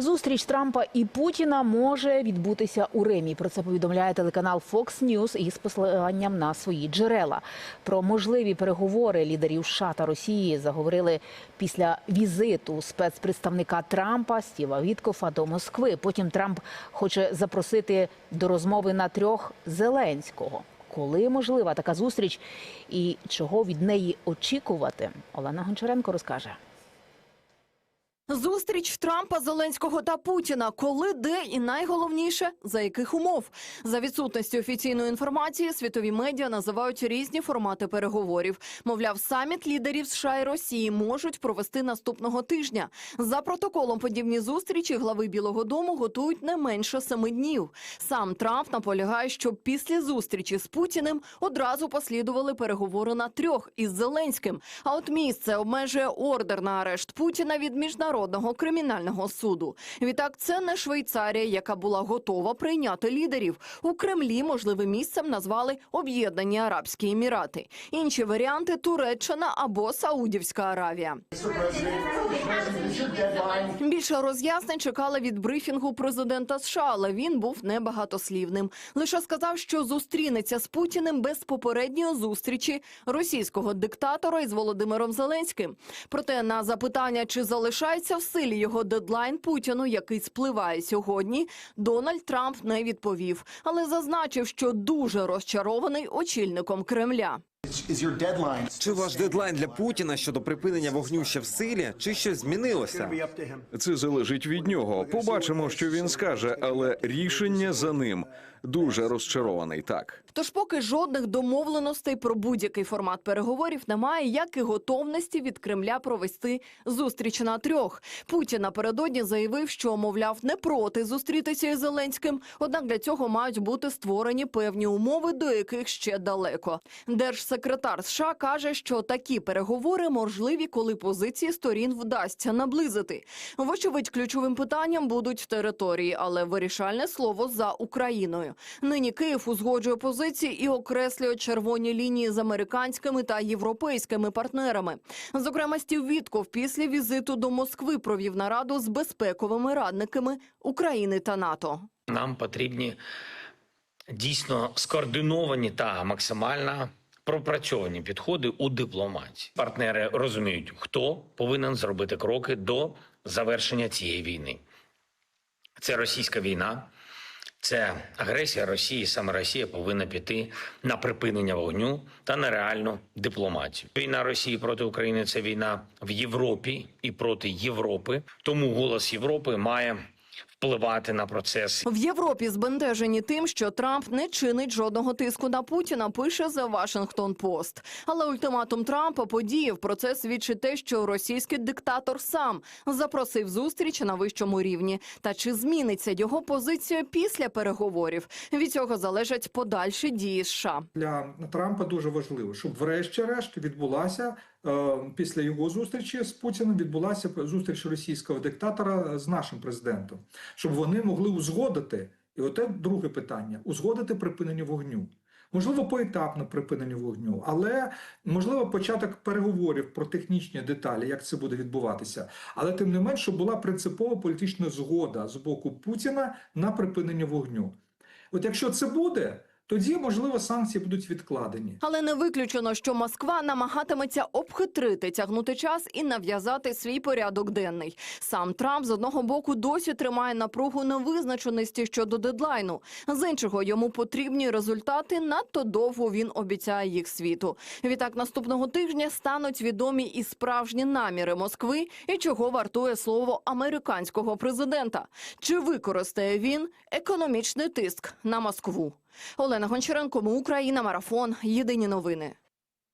Зустріч Трампа і Путіна може відбутися у Римі. Про це повідомляє телеканал Fox News із посиланням на свої джерела. Про можливі переговори лідерів США та Росії заговорили після візиту спецпредставника Трампа Стіва Віткофа до Москви. Потім Трамп хоче запросити до розмови на трьох Зеленського. Коли можлива така зустріч і чого від неї очікувати? Олена Гончаренко розкаже. Зустріч Трампа, Зеленського та Путіна. Коли, де і найголовніше за яких умов за відсутності офіційної інформації світові медіа називають різні формати переговорів. Мовляв, саміт лідерів США і Росії можуть провести наступного тижня. За протоколом подібні зустрічі глави Білого Дому готують не менше семи днів. Сам Трамп наполягає, щоб після зустрічі з Путіним одразу послідували переговори на трьох із Зеленським. А от місце обмежує ордер на арешт Путіна від міжнародного кримінального суду. Відтак, це не Швейцарія, яка була готова прийняти лідерів. У Кремлі можливим місцем назвали Об'єднані Арабські Емірати. Інші варіанти Туреччина або Саудівська Аравія. Більше роз'яснень чекали від брифінгу президента США, але він був небагатослівним. Лише сказав, що зустрінеться з Путіним без попередньої зустрічі російського диктатора із Володимиром Зеленським. Проте на запитання, чи залишається в силі його дедлайн Путіну, який спливає сьогодні, Дональд Трамп не відповів, але зазначив, що дуже розчарований очільником Кремля. Is Чи ваш дедлайн для Путіна щодо припинення вогню ще в силі, чи щось змінилося? Це залежить від нього. Побачимо, що він скаже, але рішення за ним. Дуже розчарований. Так Тож, поки жодних домовленостей про будь-який формат переговорів немає, як і готовності від Кремля провести зустріч на трьох. Путін напередодні заявив, що мовляв не проти зустрітися із Зеленським. Однак для цього мають бути створені певні умови, до яких ще далеко. Держсекретар США каже, що такі переговори можливі, коли позиції сторін вдасться наблизити. Вочевидь, ключовим питанням будуть території, але вирішальне слово за Україною. Нині Київ узгоджує позиції і окреслює червоні лінії з американськими та європейськими партнерами. Зокрема, Стів Вітков після візиту до Москви провів нараду з безпековими радниками України та НАТО. Нам потрібні дійсно скоординовані та максимально пропрацьовані підходи у дипломатії. Партнери розуміють, хто повинен зробити кроки до завершення цієї війни. Це російська війна, це агресія Росії. Саме Росія повинна піти на припинення вогню та на реальну дипломатію. Війна Росії проти України це війна в Європі і проти Європи. Тому голос Європи має впливати на процес В Європі збентежені тим, що Трамп не чинить жодного тиску на Путіна. Пише The Washington Post. Але ультиматум Трампа подіяв. Про це свідчить те, що російський диктатор сам запросив зустріч на вищому рівні. Та чи зміниться його позиція після переговорів? Від цього залежать подальші дії США. для Трампа дуже важливо, щоб врешті-решт відбулася після його зустрічі з Путіним відбулася зустріч російського диктатора з нашим президентом, щоб вони могли узгодити. І оте друге питання: узгодити припинення вогню. Можливо, поетапно припинення вогню, але можливо початок переговорів про технічні деталі, як це буде відбуватися. Але тим не менш, щоб була принципова політична згода з боку Путіна на припинення вогню. От якщо це буде, тоді можливо санкції будуть відкладені. Але не виключено, що Москва намагатиметься обхитрити, тягнути час і нав'язати свій порядок денний. Сам Трамп з одного боку досі тримає напругу невизначеності щодо дедлайну. З іншого йому потрібні результати. Надто довго він обіцяє їх світу. Відтак наступного тижня стануть відомі і справжні наміри Москви, і чого вартує слово американського президента. Чи використає він економічний тиск на Москву? Олена Гончаренко, Україна, марафон. Єдині новини.